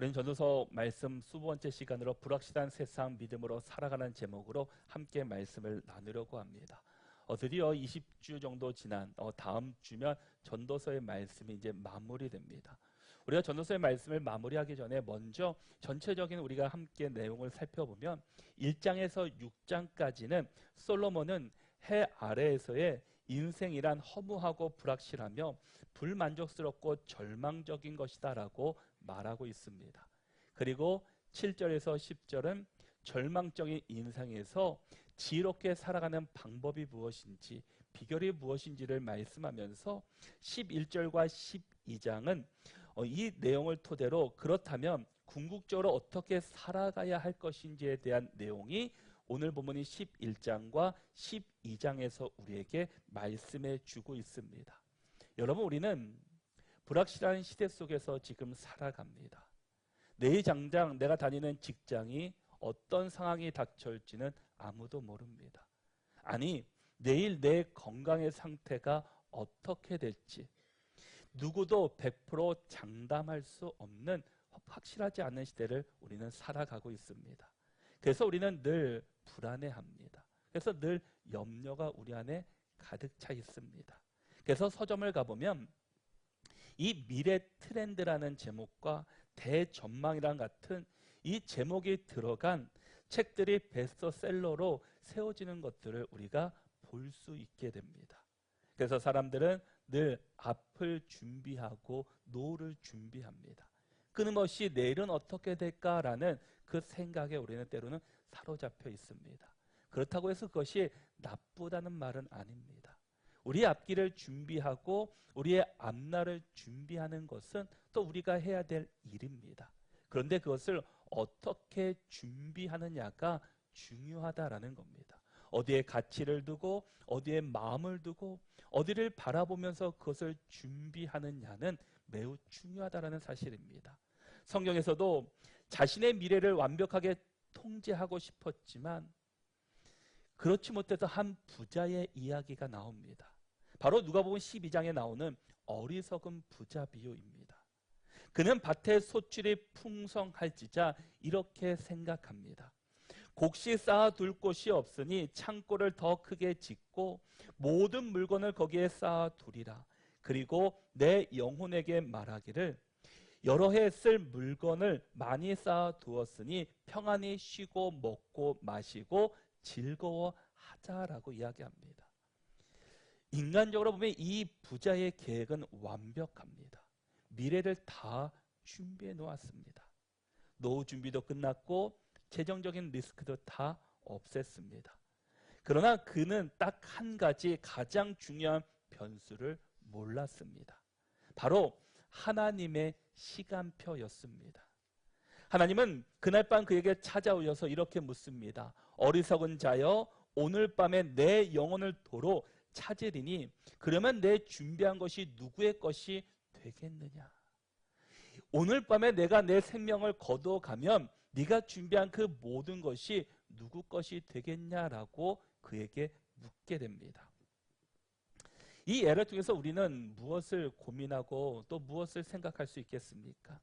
우리는 전도서 말씀 수 번째 시간으로 불확실한 세상 믿음으로 살아가는 제목으로 함께 말씀을 나누려고 합니다. 어, 드디어 20주 정도 지난 어, 다음 주면 전도서의 말씀이 이제 마무리됩니다. 우리가 전도서의 말씀을 마무리하기 전에 먼저 전체적인 우리가 함께 내용을 살펴보면 1장에서 6장까지는 솔로몬은 해 아래에서의 인생이란 허무하고 불확실하며 불만족스럽고 절망적인 것이다라고 말하고 있습니다. 그리고 7절에서 10절은 절망적인 인생에서 지혜롭게 살아가는 방법이 무엇인지 비결이 무엇인지를 말씀하면서 11절과 12장은 어, 이 내용을 토대로 그렇다면 궁극적으로 어떻게 살아가야 할 것인지에 대한 내용이 오늘 본문이 11장과 12장에서 우리에게 말씀해 주고 있습니다. 여러분 우리는 불확실한 시대 속에서 지금 살아갑니다. 내일 당장 내가 다니는 직장이 어떤 상황이 닥쳐올지는 아무도 모릅니다. 아니 내일 내 건강의 상태가 어떻게 될지 누구도 100% 장담할 수 없는 확실하지 않은 시대를 우리는 살아가고 있습니다. 그래서 우리는 늘 불안해합니다. 그래서 늘 염려가 우리 안에 가득 차 있습니다. 그래서 서점을 가보면 이 미래 트렌드라는 제목과 대전망이랑 같은 이 제목이 들어간 책들이 베스트셀러로 세워지는 것들을 우리가 볼 수 있게 됩니다. 그래서 사람들은 늘 앞을 준비하고 노를 준비합니다. 끊임없이 내일은 어떻게 될까라는 그 생각에 우리는 때로는 사로잡혀 있습니다. 그렇다고 해서 그것이 나쁘다는 말은 아닙니다. 우리의 앞길을 준비하고 우리의 앞날을 준비하는 것은 또 우리가 해야 될 일입니다. 그런데 그것을 어떻게 준비하느냐가 중요하다라는 겁니다. 어디에 가치를 두고 어디에 마음을 두고 어디를 바라보면서 그것을 준비하느냐는 매우 중요하다라는 사실입니다. 성경에서도 자신의 미래를 완벽하게 통제하고 싶었지만 그렇지 못해서 한 부자의 이야기가 나옵니다. 바로 누가복음 12장에 나오는 어리석은 부자 비유입니다. 그는 밭에 소출이 풍성할지자 이렇게 생각합니다. 곡식 쌓아둘 곳이 없으니 창고를 더 크게 짓고 모든 물건을 거기에 쌓아두리라. 그리고 내 영혼에게 말하기를 여러 해 쓸 물건을 많이 쌓아두었으니 평안히 쉬고 먹고 마시고 즐거워하자라고 이야기합니다. 인간적으로 보면 이 부자의 계획은 완벽합니다. 미래를 다 준비해 놓았습니다. 노후 준비도 끝났고 재정적인 리스크도 다 없앴습니다. 그러나 그는 딱 한 가지 가장 중요한 변수를 몰랐습니다. 바로 하나님의 시간표였습니다. 하나님은 그날 밤 그에게 찾아오셔서 이렇게 묻습니다. 어리석은 자여 오늘 밤에 내 영혼을 도로 찾으리니 그러면 내 준비한 것이 누구의 것이 되겠느냐? 오늘 밤에 내가 내 생명을 거둬가면 네가 준비한 그 모든 것이 누구 것이 되겠냐라고 그에게 묻게 됩니다. 이 예를 통해서 우리는 무엇을 고민하고 또 무엇을 생각할 수 있겠습니까?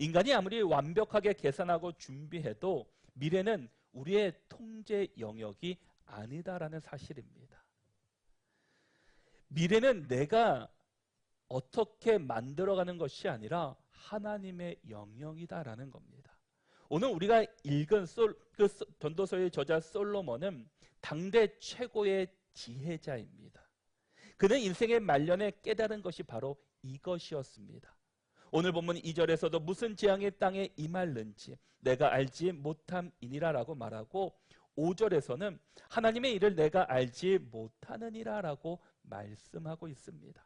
인간이 아무리 완벽하게 계산하고 준비해도 미래는 우리의 통제 영역이 아니다라는 사실입니다. 미래는 내가 어떻게 만들어가는 것이 아니라 하나님의 영역이다라는 겁니다. 오늘 우리가 읽은 솔, 그 전도서의 저자 솔로몬은 당대 최고의 지혜자입니다. 그는 인생의 말년에 깨달은 것이 바로 이것이었습니다. 오늘 본문 2절에서도 무슨 재앙이 땅에 임할는지 내가 알지 못함이니라라고 말하고 5절에서는 하나님의 일을 내가 알지 못하느니라라고 말씀하고 있습니다.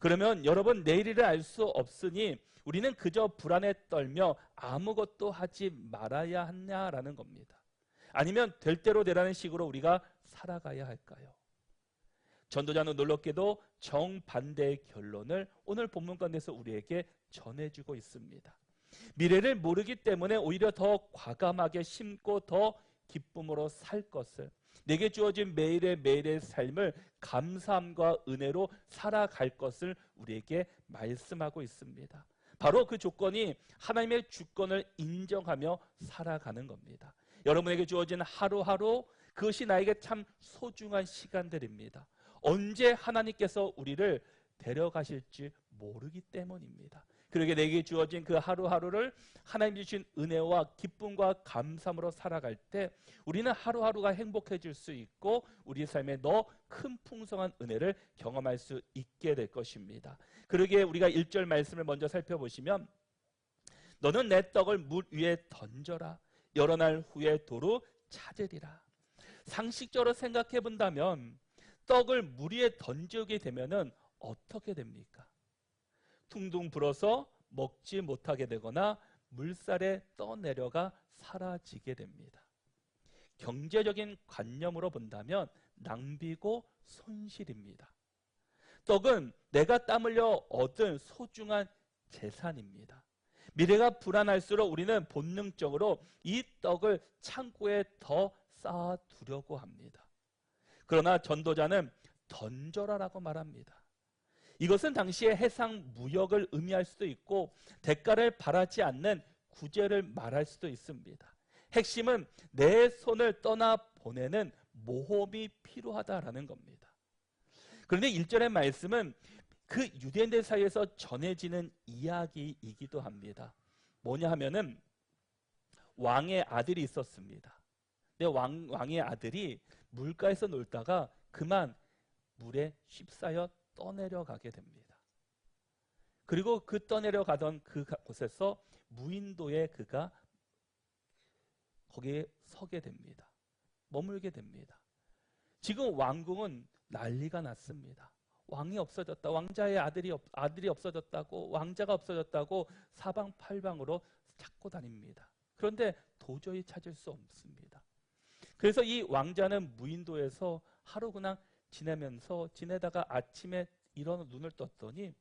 그러면 여러분 내일을 알 수 없으니 우리는 그저 불안에 떨며 아무것도 하지 말아야 하냐라는 겁니다. 아니면 될 대로 되라는 식으로 우리가 살아가야 할까요? 전도자는 놀랍게도 정반대의 결론을 오늘 본문 가운데서 우리에게 전해주고 있습니다. 미래를 모르기 때문에 오히려 더 과감하게 심고 더 기쁨으로 살 것을 내게 주어진 매일의 매일의 삶을 감사함과 은혜로 살아갈 것을 우리에게 말씀하고 있습니다. 바로 그 조건이 하나님의 주권을 인정하며 살아가는 겁니다. 여러분에게 주어진 하루하루 그것이 나에게 참 소중한 시간들입니다. 언제 하나님께서 우리를 데려가실지 모르기 때문입니다. 그러게 내게 주어진 그 하루하루를 하나님 주신 은혜와 기쁨과 감사함으로 살아갈 때 우리는 하루하루가 행복해질 수 있고 우리 삶에 더 큰 풍성한 은혜를 경험할 수 있게 될 것입니다. 그러기에 우리가 1절 말씀을 먼저 살펴보시면 너는 내 떡을 물 위에 던져라 여러 날 후에 도로 찾으리라. 상식적으로 생각해 본다면 떡을 물 위에 던지게 되면은 어떻게 됩니까? 퉁퉁 불어서 먹지 못하게 되거나 물살에 떠내려가 사라지게 됩니다. 경제적인 관념으로 본다면 낭비고 손실입니다. 떡은 내가 땀 흘려 얻은 소중한 재산입니다. 미래가 불안할수록 우리는 본능적으로 이 떡을 창고에 더 쌓아두려고 합니다. 그러나 전도자는 던져라라고 말합니다. 이것은 당시의 해상 무역을 의미할 수도 있고 대가를 바라지 않는 구제를 말할 수도 있습니다. 핵심은 내 손을 떠나 보내는 모험이 필요하다라는 겁니다. 그런데 1절의 말씀은 그 유대인들 사이에서 전해지는 이야기이기도 합니다. 뭐냐 하면은 왕의 아들이 있었습니다. 근데 왕, 왕의 아들이 물가에서 놀다가 그만 물에 휩싸여 떠내려가게 됩니다. 그리고 그 떠내려가던 그 곳에서 무인도에 그가 거기에 서게 됩니다. 머물게 됩니다. 지금 왕궁은 난리가 났습니다. 왕이 없어졌다. 왕자의 아들이 없, 아들이 없어졌다고 왕자가 없어졌다고 사방팔방으로 찾고 다닙니다. 그런데 도저히 찾을 수 없습니다. 그래서 이 왕자는 무인도에서 하루 그냥 지내면서 지내다가 아침에 일어나 눈을 떴더니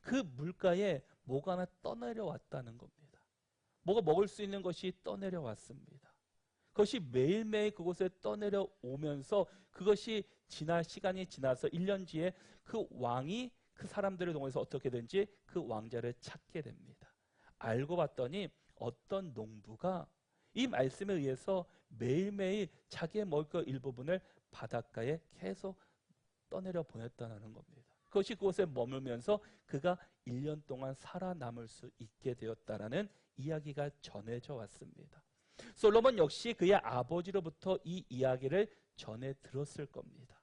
그 물가에 뭐가 하나 떠내려 왔다는 겁니다. 뭐가 먹을 수 있는 것이 떠내려 왔습니다. 그것이 매일매일 그곳에 떠내려 오면서 그것이 지나 시간이 지나서 1년 뒤에 그 왕이 그 사람들을 통해서 어떻게든지 그 왕자를 찾게 됩니다. 알고 봤더니 어떤 농부가 이 말씀에 의해서 매일매일 자기의 먹을 것 일부분을 바닷가에 계속 떠내려 보냈다는 겁니다. 그것이 그곳에 머물면서 그가 1년 동안 살아남을 수 있게 되었다라는 이야기가 전해져 왔습니다. 솔로몬 역시 그의 아버지로부터 이 이야기를 전해 들었을 겁니다.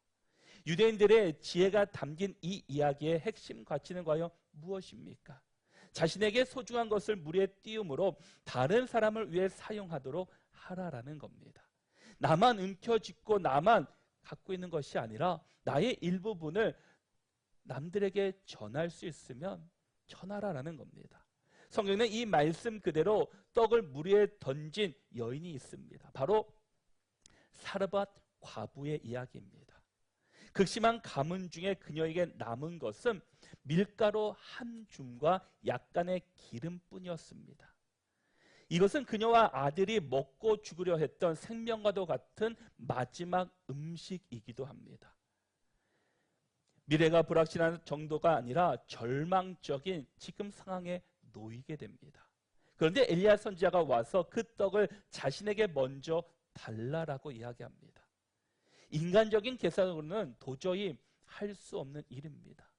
유대인들의 지혜가 담긴 이 이야기의 핵심 가치는 과연 무엇입니까? 자신에게 소중한 것을 물에 띄움으로 다른 사람을 위해 사용하도록 하라라는 겁니다. 나만 움켜쥐고 나만 갖고 있는 것이 아니라 나의 일부분을 남들에게 전할 수 있으면 전하라라는 겁니다. 성경에는 이 말씀 그대로 떡을 물 위에 던진 여인이 있습니다. 바로 사르밧 과부의 이야기입니다. 극심한 가문 중에 그녀에게 남은 것은 밀가루 한 줌과 약간의 기름뿐이었습니다. 이것은 그녀와 아들이 먹고 죽으려 했던 생명과도 같은 마지막 음식이기도 합니다. 미래가 불확실한 정도가 아니라 절망적인 지금 상황에 놓이게 됩니다. 그런데 엘리야 선지자가 와서 그 떡을 자신에게 먼저 달라라고 이야기합니다. 인간적인 계산으로는 도저히 할 수 없는 일입니다.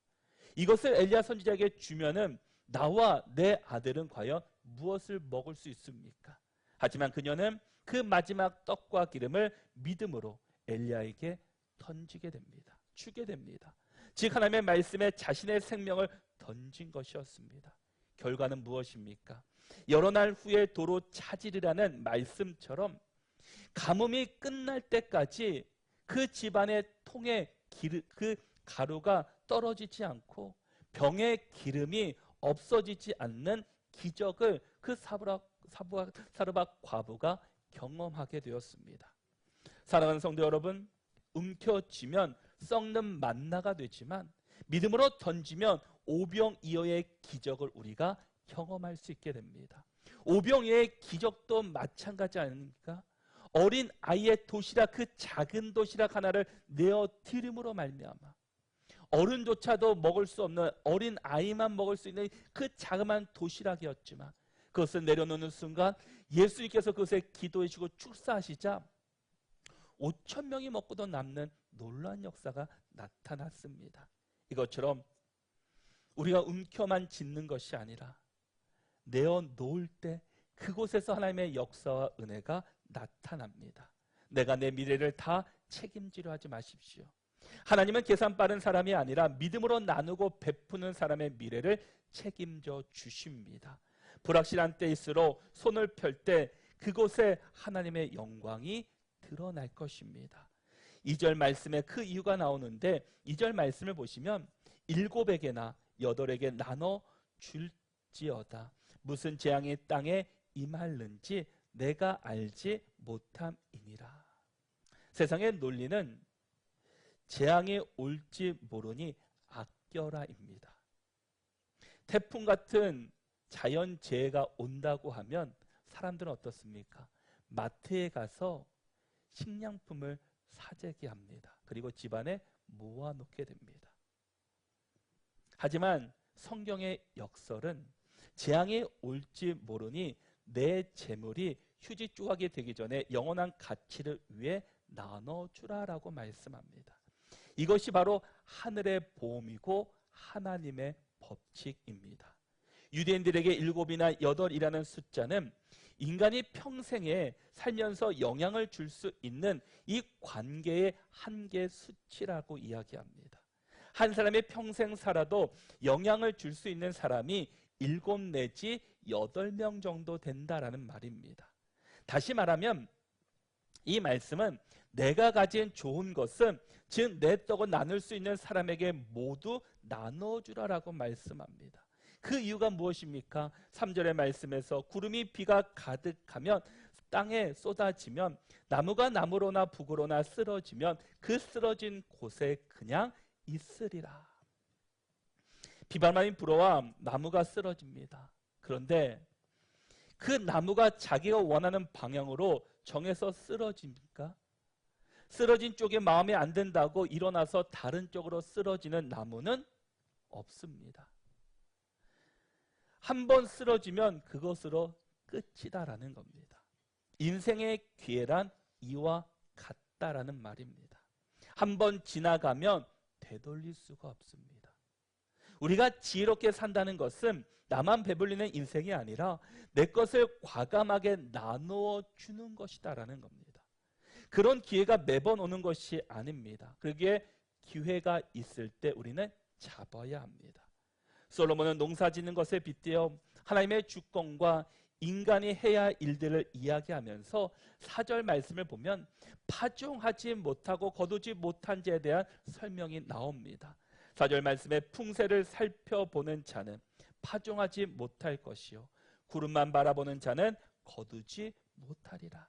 이것을 엘리야 선지자에게 주면은 나와 내 아들은 과연 무엇을 먹을 수 있습니까? 하지만 그녀는 그 마지막 떡과 기름을 믿음으로 엘리야에게 던지게 됩니다. 주게 됩니다. 즉 하나님의 말씀에 자신의 생명을 던진 것이었습니다. 결과는 무엇입니까? 여러 날 후에 도로 차지리라는 말씀처럼 가뭄이 끝날 때까지 그 집안의 통에 그 가루가 떨어지지 않고 병의 기름이 없어지지 않는 기적을 그 사부락, 사부락, 사르박 과부가 경험하게 되었습니다. 사랑하는 성도 여러분, 움켜쥐면 썩는 만나가 되지만 믿음으로 던지면 오병이어의 기적을 우리가 경험할 수 있게 됩니다. 오병이어의 기적도 마찬가지 아닙니까? 어린 아이의 도시락 그 작은 도시락 하나를 내어 드림으로 말미암아 어른조차도 먹을 수 없는 어린 아이만 먹을 수 있는 그 자그마한 도시락이었지만 그것을 내려놓는 순간 예수님께서 그것에 기도해 주고 축사하시자 5천 명이 먹고도 남는 놀라운 역사가 나타났습니다. 이것처럼 우리가 움켜만 짓는 것이 아니라 내어 놓을 때 그곳에서 하나님의 역사와 은혜가 나타납니다. 내가 내 미래를 다 책임지려 하지 마십시오. 하나님은 계산 빠른 사람이 아니라 믿음으로 나누고 베푸는 사람의 미래를 책임져 주십니다. 불확실한 때일수록 손을 펼 때 그곳에 하나님의 영광이 드러날 것입니다. 2절 말씀에 그 이유가 나오는데 2절 말씀을 보시면 일곱에게나 여덟에게 나눠 줄지어다. 무슨 재앙이 땅에 임할는지 내가 알지 못함이니라. 세상의 논리는 재앙이 올지 모르니 아껴라입니다. 태풍 같은 자연 재해가 온다고 하면 사람들은 어떻습니까? 마트에 가서 식량품을 사재기 합니다. 그리고 집안에 모아놓게 됩니다. 하지만 성경의 역설은 재앙이 올지 모르니 내 재물이 휴지 조각이 되기 전에 영원한 가치를 위해 나눠주라라고 말씀합니다. 이것이 바로 하늘의 보험이고 하나님의 법칙입니다. 유대인들에게 일곱이나 여덟이라는 숫자는 인간이 평생에 살면서 영향을 줄 수 있는 이 관계의 한계 수치라고 이야기합니다. 한 사람이 평생 살아도 영향을 줄 수 있는 사람이 일곱 내지 여덟 명 정도 된다라는 말입니다. 다시 말하면 이 말씀은 내가 가진 좋은 것은 즉 내 떡을 나눌 수 있는 사람에게 모두 나눠주라라고 말씀합니다. 그 이유가 무엇입니까? 3절의 말씀에서 구름이 비가 가득하면 땅에 쏟아지면 나무가 나무로나 북으로나 쓰러지면 그 쓰러진 곳에 그냥 있으리라. 비바람이 불어와 나무가 쓰러집니다. 그런데 그 나무가 자기가 원하는 방향으로 정해서 쓰러집니까? 쓰러진 쪽에 마음에 안 든다고 일어나서 다른 쪽으로 쓰러지는 나무는 없습니다. 한 번 쓰러지면 그것으로 끝이다라는 겁니다. 인생의 기회란 이와 같다라는 말입니다. 한 번 지나가면 되돌릴 수가 없습니다. 우리가 지혜롭게 산다는 것은 나만 배불리는 인생이 아니라 내 것을 과감하게 나누어 주는 것이다라는 겁니다. 그런 기회가 매번 오는 것이 아닙니다. 그게 기회가 있을 때 우리는 잡아야 합니다. 솔로몬은 농사 짓는 것에 빗대어 하나님의 주권과 인간이 해야 할 일들을 이야기하면서 사절 말씀을 보면 파종하지 못하고 거두지 못한 자에 대한 설명이 나옵니다. 사절 말씀에 풍세를 살펴보는 자는 파종하지 못할 것이요 구름만 바라보는 자는 거두지 못하리라.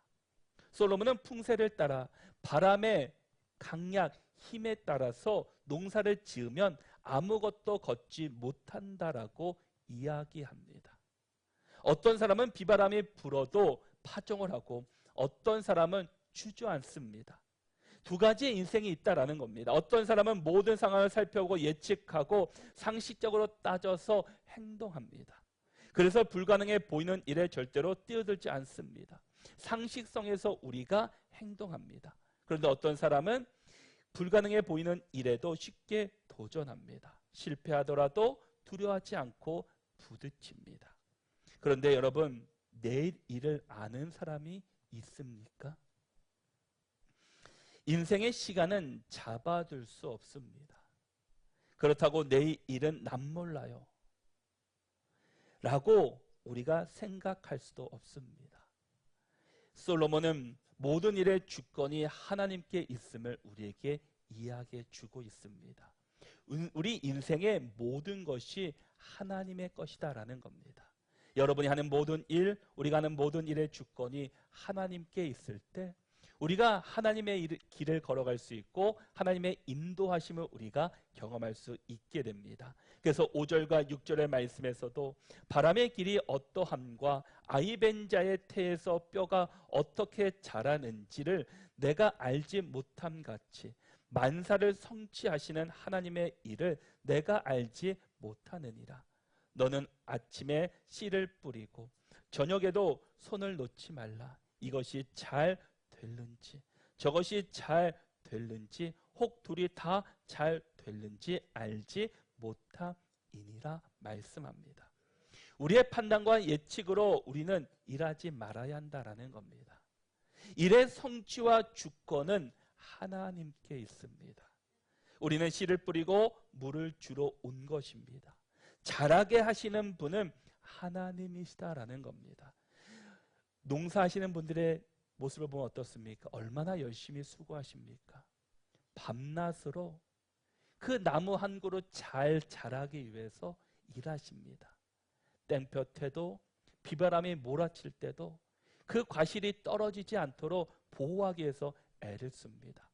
솔로몬은 풍세를 따라 바람의 강약 힘에 따라서 농사를 지으면 아무것도 걷지 못한다라고 이야기합니다. 어떤 사람은 비바람이 불어도 파종을 하고 어떤 사람은 주저앉습니다. 두 가지의 인생이 있다라는 겁니다. 어떤 사람은 모든 상황을 살펴보고 예측하고 상식적으로 따져서 행동합니다. 그래서 불가능해 보이는 일에 절대로 뛰어들지 않습니다. 상식성에서 우리가 행동합니다. 그런데 어떤 사람은 불가능해 보이는 일에도 쉽게 도전합니다. 실패하더라도 두려워하지 않고 부딪힙니다. 그런데 여러분, 내일 일을 아는 사람이 있습니까? 인생의 시간은 잡아둘 수 없습니다. 그렇다고 내일 일은 남몰라요. 라고 우리가 생각할 수도 없습니다. 솔로몬은 모든 일의 주권이 하나님께 있음을 우리에게 이야기해 주고 있습니다. 우리 인생의 모든 것이 하나님의 것이다라는 겁니다. 여러분이 하는 모든 일, 우리가 하는 모든 일의 주권이 하나님께 있을 때 우리가 하나님의 길을 걸어갈 수 있고 하나님의 인도하심을 우리가 경험할 수 있게 됩니다. 그래서 5절과 6절의 말씀에서도 바람의 길이 어떠함과 아이벤 자의 태에서 뼈가 어떻게 자라는지를 내가 알지 못함 같이 만사를 성취하시는 하나님의 일을 내가 알지 못하느니라. 너는 아침에 씨를 뿌리고 저녁에도 손을 놓지 말라. 이것이 잘 될는지 저것이 잘 될는지 혹 둘이 다 잘 될는지 알지 못함이니라 말씀합니다. 우리의 판단과 예측으로 우리는 일하지 말아야 한다라는 겁니다. 일의 성취와 주권은 하나님께 있습니다. 우리는 씨를 뿌리고 물을 주러 온 것입니다. 자라게 하시는 분은 하나님이시다라는 겁니다. 농사하시는 분들의 모습을 보면 어떻습니까? 얼마나 열심히 수고하십니까? 밤낮으로 그 나무 한 그루 잘 자라기 위해서 일하십니다. 땡볕에도 비바람이 몰아칠 때도 그 과실이 떨어지지 않도록 보호하기 위해서 애를 씁니다.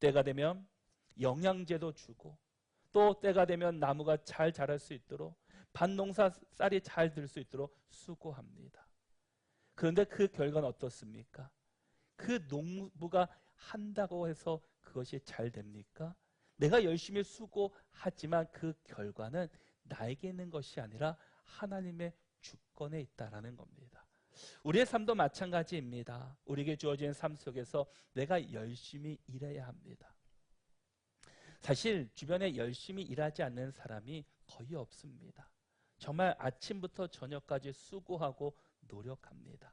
때가 되면 영양제도 주고 또 때가 되면 나무가 잘 자랄 수 있도록 밭농사 쌀이 잘 들 수 있도록 수고합니다. 그런데 그 결과는 어떻습니까? 그 농부가 한다고 해서 그것이 잘 됩니까? 내가 열심히 수고하지만 그 결과는 나에게 있는 것이 아니라 하나님의 주권에 있다라는 겁니다. 우리의 삶도 마찬가지입니다. 우리에게 주어진 삶 속에서 내가 열심히 일해야 합니다. 사실 주변에 열심히 일하지 않는 사람이 거의 없습니다. 정말 아침부터 저녁까지 수고하고 노력합니다.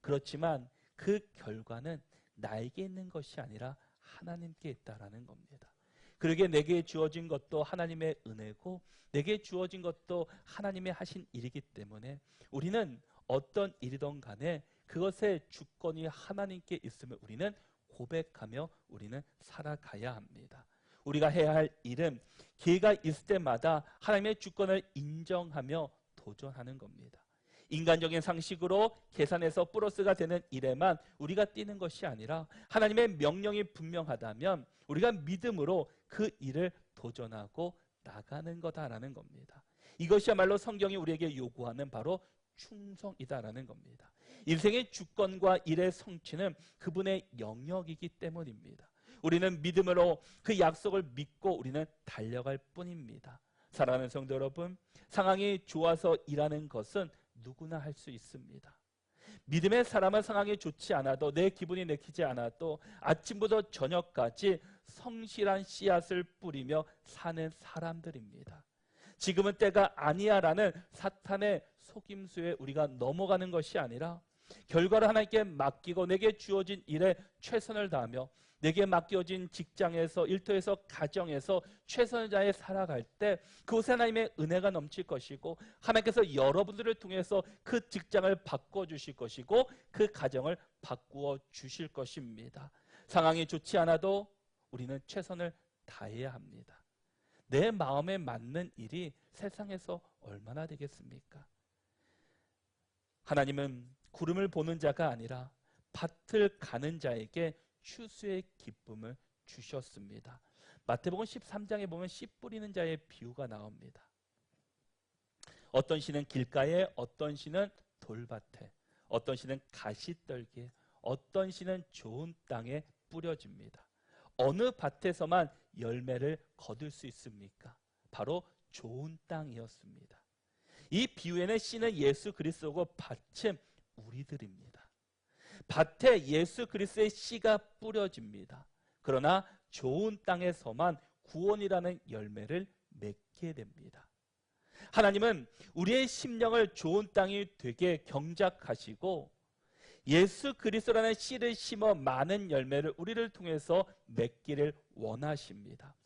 그렇지만 그 결과는 나에게 있는 것이 아니라 하나님께 있다라는 겁니다. 그러게 내게 주어진 것도 하나님의 은혜고 내게 주어진 것도 하나님의 하신 일이기 때문에 우리는 어떤 일이든 간에 그것의 주권이 하나님께 있으면 우리는 고백하며 우리는 살아가야 합니다. 우리가 해야 할 일은 기회가 있을 때마다 하나님의 주권을 인정하며 도전하는 겁니다. 인간적인 상식으로 계산해서 플러스가 되는 일에만 우리가 뛰는 것이 아니라 하나님의 명령이 분명하다면 우리가 믿음으로 그 일을 도전하고 나가는 거다라는 겁니다. 이것이야말로 성경이 우리에게 요구하는 바로 충성이다라는 겁니다. 인생의 주권과 일의 성취는 그분의 영역이기 때문입니다. 우리는 믿음으로 그 약속을 믿고 우리는 달려갈 뿐입니다. 사랑하는 성도 여러분, 상황이 좋아서 일하는 것은 누구나 할 수 있습니다. 믿음의 사람은 상황이 좋지 않아도 내 기분이 내키지 않아도 아침부터 저녁까지 성실한 씨앗을 뿌리며 사는 사람들입니다. 지금은 때가 아니야라는 사탄의 속임수에 우리가 넘어가는 것이 아니라 결과를 하나님께 맡기고 내게 주어진 일에 최선을 다하며 내게 맡겨진 직장에서 일터에서 가정에서 최선을 다해 살아갈 때 그곳에 하나님의 은혜가 넘칠 것이고 하나님께서 여러분들을 통해서 그 직장을 바꿔 주실 것이고 그 가정을 바꾸어 주실 것입니다. 상황이 좋지 않아도 우리는 최선을 다해야 합니다. 내 마음에 맞는 일이 세상에서 얼마나 되겠습니까? 하나님은 구름을 보는 자가 아니라 밭을 가는 자에게 추수의 기쁨을 주셨습니다. 마태복음 13장에 보면 씨 뿌리는 자의 비유가 나옵니다. 어떤 씨는 길가에, 어떤 씨는 돌밭에, 어떤 씨는 가시떨기에, 어떤 씨는 좋은 땅에 뿌려집니다. 어느 밭에서만 열매를 거둘 수 있습니까? 바로 좋은 땅이었습니다. 이 비유에는 씨는 예수 그리스도고 밭은 우리들입니다. 밭에 예수 그리스도의 씨가 뿌려집니다. 그러나 좋은 땅에서만 구원이라는 열매를 맺게 됩니다. 하나님은 우리의 심령을 좋은 땅이 되게 경작하시고 예수 그리스도라는 씨를 심어 많은 열매를 우리를 통해서 맺기를 원하십니다.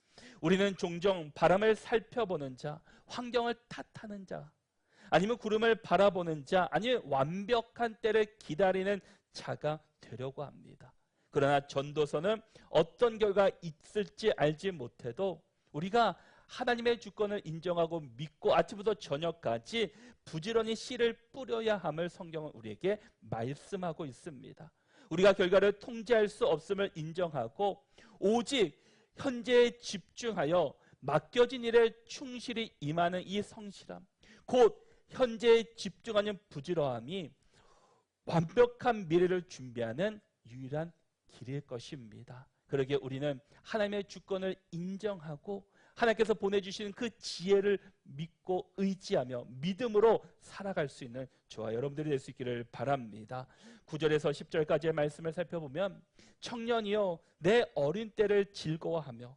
우리는 종종 바람을 살펴보는 자, 환경을 탓하는 자, 아니면 구름을 바라보는 자, 아니면 완벽한 때를 기다리는 자가 되려고 합니다. 그러나 전도서는 어떤 결과 있을지 알지 못해도 우리가 하나님의 주권을 인정하고 믿고 아침부터 저녁까지 부지런히 씨를 뿌려야 함을 성경은 우리에게 말씀하고 있습니다. 우리가 결과를 통제할 수 없음을 인정하고 오직 현재에 집중하여 맡겨진 일에 충실히 임하는 이 성실함, 곧 현재에 집중하는 부지런함이 완벽한 미래를 준비하는 유일한 길일 것입니다. 그러게 우리는 하나님의 주권을 인정하고 하나님께서 보내주시는 그 지혜를 믿고 의지하며 믿음으로 살아갈 수 있는 저와 여러분들이 될 수 있기를 바랍니다. 9절에서 10절까지의 말씀을 살펴보면 청년이여 내 어린 때를 즐거워하며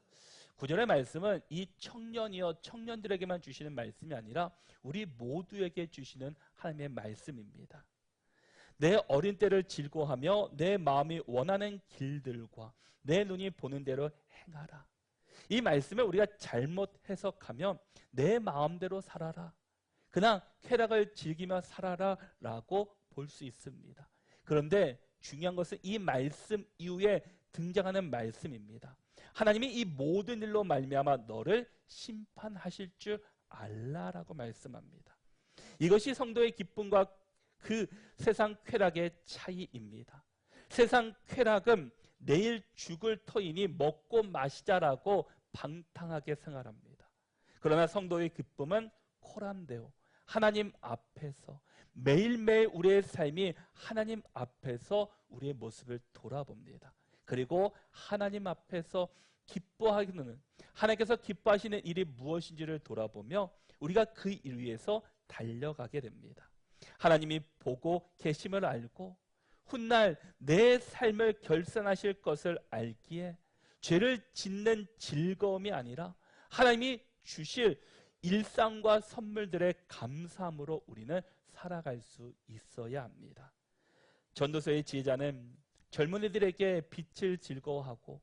구절의 말씀은 이 청년이여 청년들에게만 주시는 말씀이 아니라 우리 모두에게 주시는 하나님의 말씀입니다. 내 어린 때를 즐거하며 내 마음이 원하는 길들과 내 눈이 보는 대로 행하라. 이 말씀을 우리가 잘못 해석하면 내 마음대로 살아라. 그냥 쾌락을 즐기며 살아라 라고 볼 수 있습니다. 그런데 중요한 것은 이 말씀 이후에 등장하는 말씀입니다. 하나님이 이 모든 일로 말미암아 너를 심판하실 줄 알라라고 말씀합니다. 이것이 성도의 기쁨과 그 세상 쾌락의 차이입니다. 세상 쾌락은 내일 죽을 터이니 먹고 마시자라고 방탕하게 생활합니다. 그러나 성도의 기쁨은 코람데오 하나님 앞에서 매일매일 우리의 삶이 하나님 앞에서 우리의 모습을 돌아봅니다. 그리고 하나님 앞에서 기뻐하기는 하나님께서 기뻐하시는 일이 무엇인지를 돌아보며 우리가 그 일 위해서 달려가게 됩니다. 하나님이 보고 계심을 알고 훗날 내 삶을 결산하실 것을 알기에 죄를 짓는 즐거움이 아니라 하나님이 주실 일상과 선물들의 감사함으로 우리는 살아갈 수 있어야 합니다. 전도서의 지혜자는 젊은이들에게 빛을 즐거워하고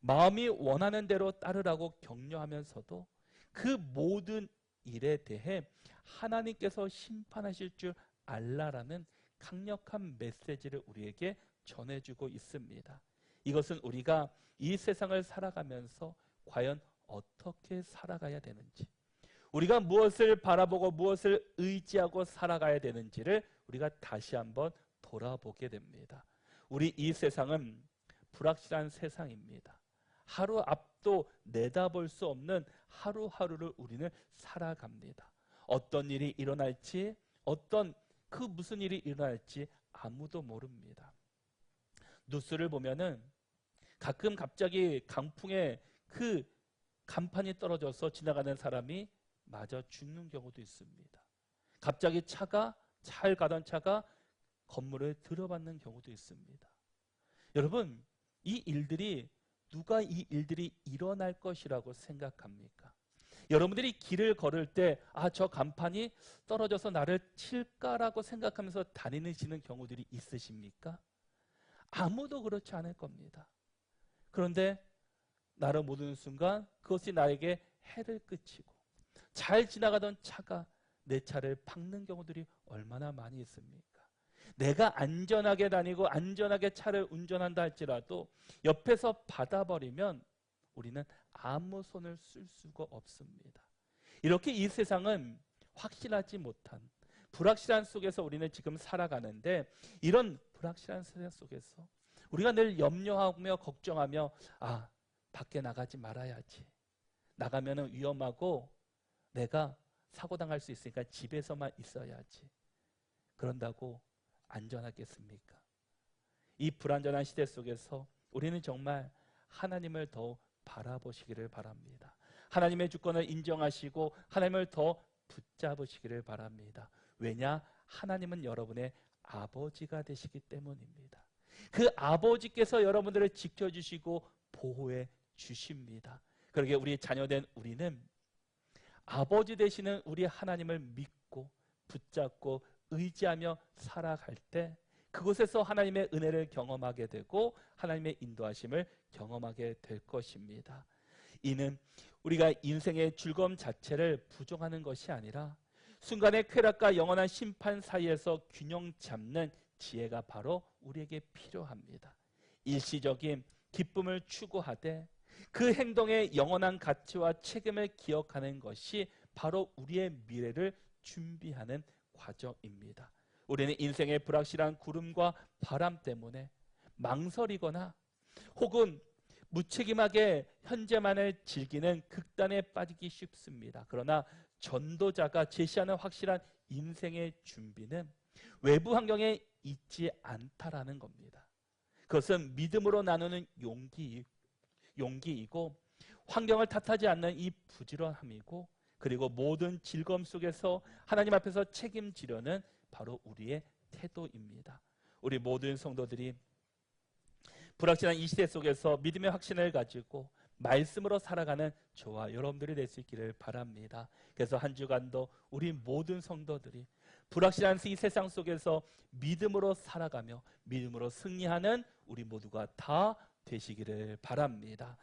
마음이 원하는 대로 따르라고 격려하면서도 그 모든 일에 대해 하나님께서 심판하실 줄 알라라는 강력한 메시지를 우리에게 전해주고 있습니다. 이것은 우리가 이 세상을 살아가면서 과연 어떻게 살아가야 되는지, 우리가 무엇을 바라보고 무엇을 의지하고 살아가야 되는지를 우리가 다시 한번 돌아보게 됩니다. 우리 이 세상은 불확실한 세상입니다. 하루 앞도 내다볼 수 없는 하루하루를 우리는 살아갑니다. 어떤 일이 일어날지, 어떤 그 무슨 일이 일어날지 아무도 모릅니다. 뉴스를 보면은 가끔 갑자기 강풍에 그 간판이 떨어져서 지나가는 사람이 맞아 죽는 경우도 있습니다. 갑자기 차가 잘 가던 차가 건물을 들어받는 경우도 있습니다. 여러분, 이 일들이 누가 이 일들이 일어날 것이라고 생각합니까? 여러분들이 길을 걸을 때, 아, 저 간판이 떨어져서 나를 칠까라고 생각하면서 다니시는 경우들이 있으십니까? 아무도 그렇지 않을 겁니다. 그런데 나를 모르는 순간 그것이 나에게 해를 끼치고 잘 지나가던 차가 내 차를 박는 경우들이 얼마나 많이 있습니까? 내가 안전하게 다니고 안전하게 차를 운전한다 할지라도 옆에서 받아버리면 우리는 아무 손을 쓸 수가 없습니다. 이렇게 이 세상은 확실하지 못한 불확실한 속에서 우리는 지금 살아가는데 이런 불확실한 세상 속에서 우리가 늘 염려하며 걱정하며 아 밖에 나가지 말아야지 나가면 위험하고 내가 사고 당할 수 있으니까 집에서만 있어야지 그런다고 안전하겠습니까? 이 불안전한 시대 속에서 우리는 정말 하나님을 더 바라보시기를 바랍니다. 하나님의 주권을 인정하시고 하나님을 더 붙잡으시기를 바랍니다. 왜냐? 하나님은 여러분의 아버지가 되시기 때문입니다. 그 아버지께서 여러분들을 지켜주시고 보호해 주십니다. 그러게 우리 자녀된 우리는 아버지 되시는 우리 하나님을 믿고 붙잡고 의지하며 살아갈 때 그곳에서 하나님의 은혜를 경험하게 되고 하나님의 인도하심을 경험하게 될 것입니다. 이는 우리가 인생의 즐거움 자체를 부정하는 것이 아니라 순간의 쾌락과 영원한 심판 사이에서 균형 잡는 지혜가 바로 우리에게 필요합니다. 일시적인 기쁨을 추구하되 그 행동의 영원한 가치와 책임을 기억하는 것이 바로 우리의 미래를 준비하는 과정입니다. 우리는 인생의 불확실한 구름과 바람 때문에 망설이거나 혹은 무책임하게 현재만을 즐기는 극단에 빠지기 쉽습니다. 그러나 전도자가 제시하는 확실한 인생의 준비는 외부 환경에 있지 않다라는 겁니다. 그것은 믿음으로 나누는 용기, 용기이고 환경을 탓하지 않는 이 부지런함이고 그리고 모든 즐거움 속에서 하나님 앞에서 책임지려는 바로 우리의 태도입니다. 우리 모든 성도들이 불확실한 이 시대 속에서 믿음의 확신을 가지고 말씀으로 살아가는 저와 여러분들이 될 수 있기를 바랍니다. 그래서 한 주간도 우리 모든 성도들이 불확실한 이 세상 속에서 믿음으로 살아가며 믿음으로 승리하는 우리 모두가 다 되시기를 바랍니다.